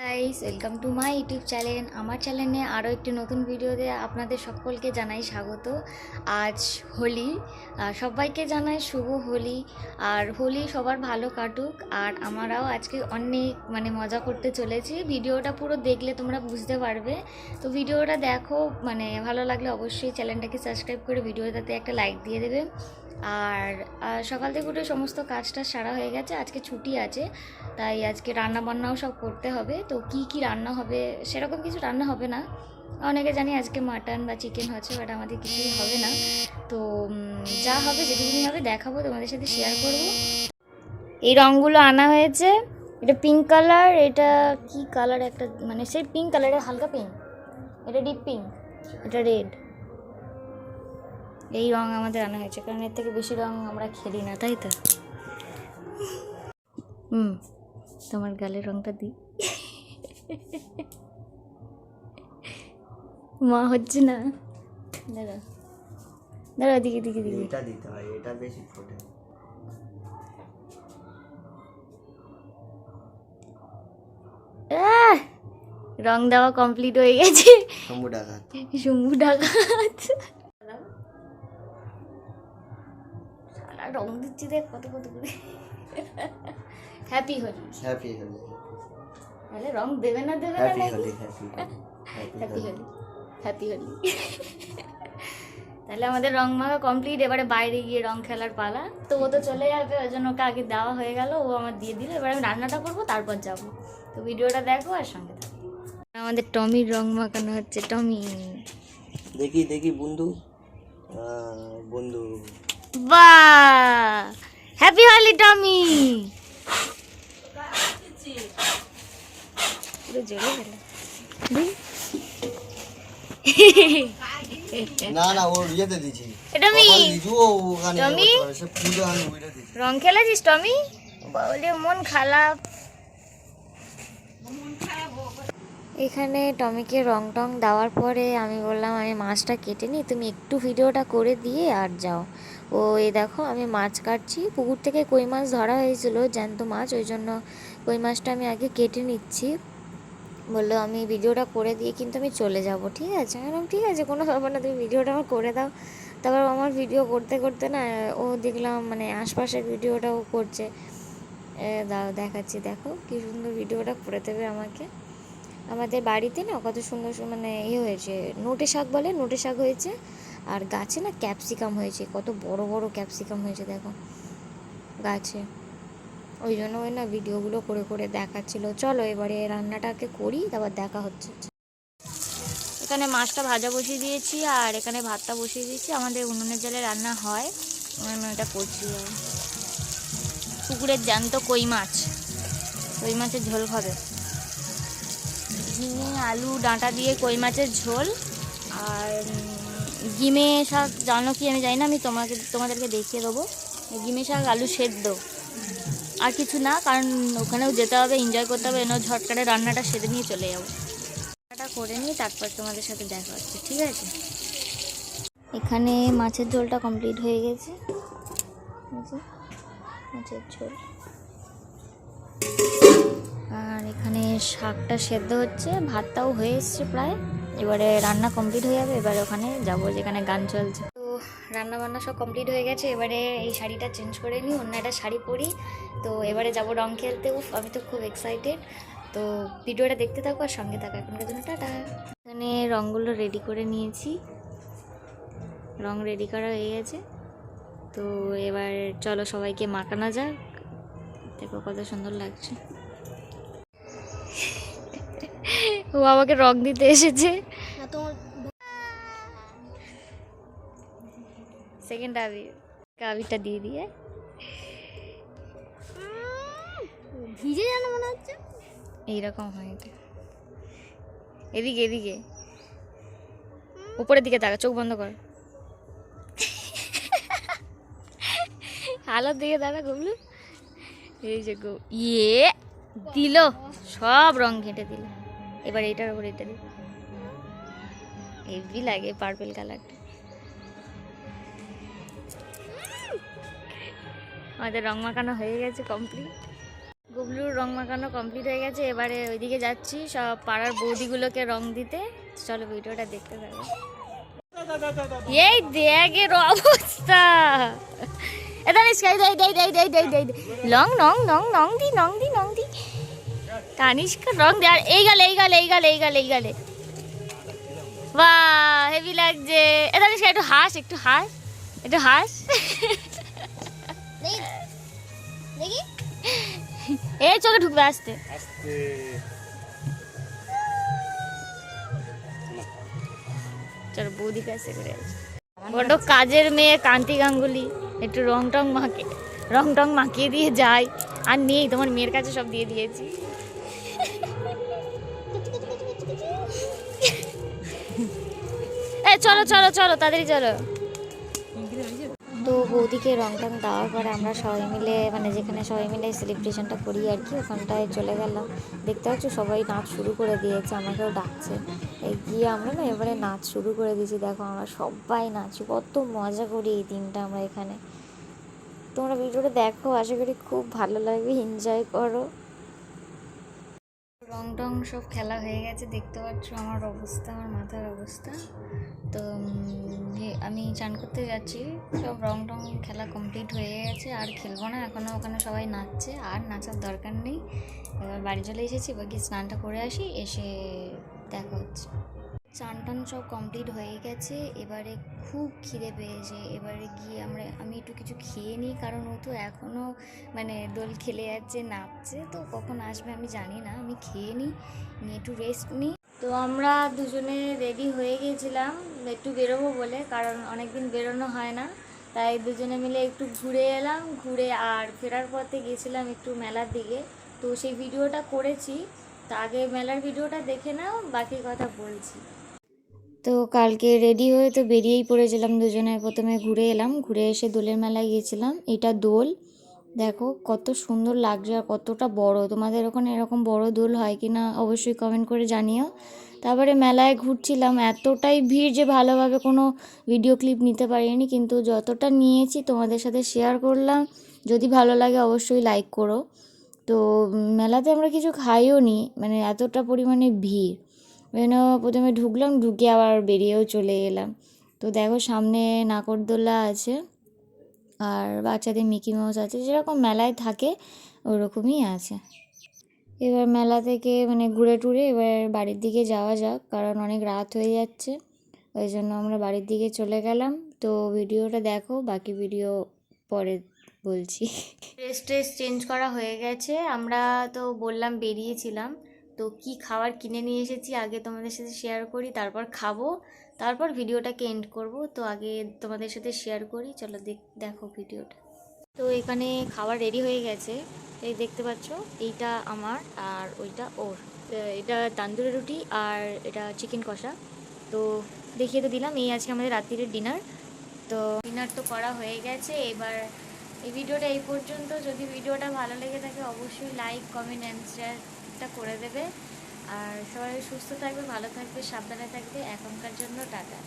Guys welcome to my YouTube channel আমার চ্যানেলে আরও একটি নতুন ভিডিওতে আপনাদের সকলকে জানাই স্বাগত। আজ হোলি সবাইকে জানাই শুভ হোলি। আর হোলি সবার ভালো কাটুক, আর আমরাও আজকে অনেক মানে মজা করতে চলেছি। ভিডিওটা পুরো দেখলে তোমরা বুঝতে পারবে। তো ভিডিওটা দেখো মানে ভালো লাগলে অবশ্যই চ্যানেলটাকে সাবস্ক্রাইব করে ভিডিওটাতে একটা লাইক দিয়ে দেবে। আর সকাল থেকে উঠে সমস্ত কাজটা সারা হয়ে গেছে, আজকে ছুটি আছে, তাই আজকে রান্না বান্নাও সব করতে হবে, তো কি কি রান্না হবে সেরকম কিছু রান্না হবে না। অনেকে জানি আজকে মাটন বা চিকেন হচ্ছে বাট আমাদের কিছুই হবে না। তো যা হবে যেটুকুনি হবে দেখাবো, তোমাদের সাথে শেয়ার করব। এই রঙগুলো আনা হয়েছে, এটা পিঙ্ক কালার এটা কি কালার একটা মানে সেই পিঙ্ক কালারের হালকা পিঙ্ক এটা ডিপ পিঙ্ক এটা রেড এই রং আমাদের আনা হয়েছে কারণ এর থেকে বেশি রং আমরা খেলি না তাই তো? হুম তোমার গালের রংটা দিই মা হচ্ছে না। দাঁড়া দাঁড়া দিকে দিকে দিকে। এটা দিতে হয় এটা বেশি ফোটে। রং দেওয়া কমপ্লিট হয়ে গেছে। শম্ভু ডাকাত। শম্ভু ডাকাত। রং দিচ্ছি দেখ কত কত করে। হ্যাপি হোলি হ্যাপি হোলি তাহলে রং দেবে না দেবে না happy Holi happy Holi happy Holi তাহলে আমাদের রং মাখা কমপ্লিট এবারে বাইরে গিয়ে রং খেলার পালা। তো ও তো চলে যাবে ওই জন্য ওকে আগে দেওয়া হয়ে গেল ও আমার দিয়ে দিল এবার আমি রান্নাটা করব তারপর যাব। তো ভিডিওটা দেখো আর সঙ্গে থাকো। আমাদের টমির রং মাখানো হচ্ছে টমি। দেখি দেখি বন্ধু। বন্ধু। বাহ! হ্যাপি হোলি টমি পুরো জ্বলে গেল না না ওর ইয়েতে দিছি টমি? দিছি রং খেলেছিস টমি বলে মন খারাপ। এখানে টমিকে রং টং দেওয়ার পরে আমি বললাম আমি মাছটা কেটে নিই তুমি একটু ভিডিওটা করে দিয়ে আর যাও। ও, এই দেখো, আমি মাছ কাটছি। পুকুর থেকে কই মাছ ধরা হয়েছিল, জ্যান্ত মাছ, ওই জন্য কই মাছটা আমি আগে কেটে নিচ্ছি। বলল, আমি ভিডিওটা করে দিয়ে কিন্তু আমি চলে যাব। ঠিক আছে? আমি ঠিক আছে, কোনো ব্যাপার না, তুমি ভিডিওটা আমার করে দাও। তারপর আমার ভিডিও করতে করতে না, ও দেখলাম মানে আশপাশের ভিডিওটাও করছে। দাও, দেখাচ্ছি, দেখো, কি সুন্দর ভিডিওটা করে দেবে আমাকে। আমাদের বাড়িতে না কত সুন্দর সুন্দর মানে ইয়ে হয়েছে নোটে শাক বলে নোটে শাক হয়েছে। আর গাছে না ক্যাপসিকাম হয়েছে, কত বড় বড় ক্যাপসিকাম হয়েছে দেখো, গাছে। ওই জন্য ওই না ভিডিওগুলো করে করে দেখাচ্ছিল। চলো এবারে রান্নাটাকে করি, তারপর দেখা হচ্ছে। এখানে মাছটা ভাজা বসিয়ে দিয়েছি আর এখানে ভাতটা বসিয়ে দিয়েছি। আমাদের উনুনের জলে রান্না হয়। এটা করছি। পুকুরের জ্যান্ত কই মাছ। কই মাছের ঝোল খাবে? ঝিঙে, আলু, ডাঁটা দিয়ে কই মাছের ঝোল। আর গিমে শাক জানো কি? আমি জানি না আমি তোমাকে, তোমাদেরকে দেখিয়ে দেবো। গিমে শাক, আলু সেদ্ধ। আর কিছু না, কারণ ওখানেও যেতে হবে এনজয় করতে হবে এনে ঝটকাটে রান্নাটা সেরে নিয়ে চলে যাব। রান্নাটা করে নিয়ে তারপর তোমাদের সাথে দেখা হচ্ছে, ঠিক আছে? এখানে মাছের ঝোলটা কমপ্লিট হয়ে গেছে। মাছের ঝোল। আর এখানে শাকটা সেদ্ধ হচ্ছে, ভাতটাও হয়ে এসছে প্রায়। এবারে রান্না কমপ্লিট হয়ে যাবে, এবারে ওখানে যাব যেখানে গান চলছে। তো রান্না বান্না সব কমপ্লিট হয়ে গেছে, এবারে এই শাড়িটা চেঞ্জ করে নিই, অন্য একটা শাড়ি পরি। তো এবারে যাব রং খেলতে, উফ, আমি তো খুব এক্সাইটেড তো ভিডিওটা দেখতে থাকো আর সঙ্গে থাকো, এখনকার জন্য টাটা। এখানে রঙগুলো রেডি করে নিয়েছি। রং রেডি করা হয়ে গেছে। তো এবার চলো সবাইকে মাখানো যাক। দেখো কত সুন্দর লাগছে। ও আমাকে রং দিতে এসেছে। সেকেন্ড আবি আবিটা দিয়ে দিয়ে। ভিজে যেন মনে হচ্ছে। এইরকম হয় এটা। এদিকে এদিকে। উপরের দিকে তাকা চোখ বন্ধ কর। আলোর দিকে দাঁড়া গুবলু এই যে গো ইয়ে দিল। সব রং ঘেঁটে দিল। এবার এটার উপর এটা হেভি লাগে পার্পেল কালারটা আমাদের রং মাখানো হয়ে গেছে কমপ্লিট গুবলুর রং মাখানো কমপ্লিট হয়ে গেছে, এবারে ওইদিকে যাচ্ছি, সব পাড়ার বৌদিগুলোকে রং দিতে। চলো ভিডিওটা দেখতে থাকো। এই দেগের অবস্থা। এটা স্কাই দেই দেই দেই দেই দেই দেই লং, নং নং নং দি নং দি। তানিষ্কা রং দে আর এই গালে এই গালে এই গালে এই গালে এই গালে। বাহ হেভি লাগছে। এটা নিষ্কা একটু হাস একটু হাস একটু হাস। এই চোখে ঢুকবে আসতে। চলো বৌদি কাছে করে আসি। বড্ড কাজের মেয়ে কান্তি গাঙ্গুলি। একটু রং টং মাকে রং টং মাখিয়ে দিয়ে যায়। আর নেই তোমার মেয়ের কাছে সব দিয়ে দিয়েছি। চলো চলো চলো, তাড়াতাড়ি চলো। তো বৌদিকে রং টং দেওয়ার পরে আমরা সবাই মিলে মানে যেখানে সবাই মিলে সেলিব্রেশনটা করি আর কি, ওখানটায় চলে গেলাম। দেখতে পাচ্ছ সবাই নাচ শুরু করে দিয়েছে, আমাকেও ডাকছে। গিয়ে আমরা না এবারে নাচ শুরু করে দিয়েছি, দেখো আমরা সবাই নাচি কত মজা করি এই দিনটা আমরা এখানে। তোমরা ভিডিওটা দেখো, আশা করি খুব ভালো লাগবে এনজয় করো। রং টং সব খেলা হয়ে গেছে, দেখতে পাচ্ছ আমার অবস্থা, আমার মাথার অবস্থা। তো আমি চান করতে যাচ্ছি, সব রং টং খেলা কমপ্লিট হয়ে গেছে, আর খেলব না এখনও ওখানে সবাই নাচছে, আর নাচার দরকার নেই। এবার বাড়ি চলে এসেছি, বাকি স্নানটা করে আসি, এসে দেখা হচ্ছে। চান টান সব কমপ্লিট হয়ে গেছে, এবারে খুব খিদে পেয়েছে। এবারে গিয়ে আমরা, আমি একটু কিছু খেয়ে নিই, কারণ ও তো এখনও মানে দোল খেলে যাচ্ছে, নাচছে, তো কখন আসবে আমি জানি না। আমি খেয়ে নিই, নিয়ে একটু রেস্ট নিই। তো আমরা দুজনে রেডি হয়ে গিয়েছিলাম একটু বেরোবো বলে, কারণ অনেকদিন বেরোনো হয় না। তাই দুজনে মিলে একটু ঘুরে এলাম, ঘুরে আর ফেরার পথে গেছিলাম একটু মেলার দিকে। তো সেই ভিডিওটা করেছি, তা আগে মেলার ভিডিওটা দেখে নাও, বাকি কথা বলছি। তো কালকে রেডি হয়ে তো বেরিয়েই পড়েছিলাম দুজনে। প্রথমে ঘুরে এলাম, ঘুরে এসে দোলের মেলায় গিয়েছিলাম। এটা দোল। দেখো, কত সুন্দর লাগছে আর কতটা বড়। তোমাদের ওখানে এরকম বড় দোল হয় কি না অবশ্যই কমেন্ট করে জানিও। তারপরে মেলায় ঘুরছিলাম। এতটাই ভিড় যে ভালোভাবে কোনো ভিডিও ক্লিপ নিতে পারিনি। কিন্তু যতটা নিয়েছি তোমাদের সাথে শেয়ার করলাম। যদি ভালো লাগে অবশ্যই লাইক করো। তো মেলাতে আমরা কিছু খাইও নি মানে এতটা পরিমাণে ভিড়। ওই প্রথমে ঢুকলাম, ঢুকে আবার বেরিয়েও চলে এলাম। তো দেখো সামনে নাকরদোল্লা আছে আর বাচ্চাদের মিকি মাউস আছে, যেরকম মেলায় থাকে ওরকমই আছে। এবার মেলা থেকে মানে ঘুরে টুরে এবার বাড়ির দিকে যাওয়া যাক, কারণ অনেক রাত হয়ে যাচ্ছে, ওই জন্য আমরা বাড়ির দিকে চলে গেলাম। তো ভিডিওটা দেখো, বাকি ভিডিও পরে বলছি। ড্রেস ট্রেস চেঞ্জ করা হয়ে গেছে, আমরা তো বললাম বেরিয়েছিলাম। তো কি খাবার কিনে নিয়ে এসেছি আগে তোমাদের সাথে শেয়ার করি, তারপর খাব, তারপর ভিডিওটাকে এন্ড করব, তো আগে তোমাদের সাথে শেয়ার করি, চলো দেখ- ভিডিওটা। তো এখানে খাবার রেডি হয়ে গেছে, এই দেখতে পাচ্ছ, এইটা আমার আর ওইটা ওর। এটা তান্দুরি রুটি আর এটা চিকেন কষা। তো দেখিয়ে তো দিলাম, এই আজকে আমাদের রাত্রির ডিনার তো ডিনার তো করা হয়ে গেছে, এবার এই ভিডিওটা এই পর্যন্ত। যদি ভিডিওটা ভালো লেগে থাকে, অবশ্যই লাইক কমেন্ট অ্যান্ড শেয়ারটা করে দেবে। আর সবাই সুস্থ থাকবে ভালো থাকবে সাবধানে থাকবে। এখনকার জন্য টাটা।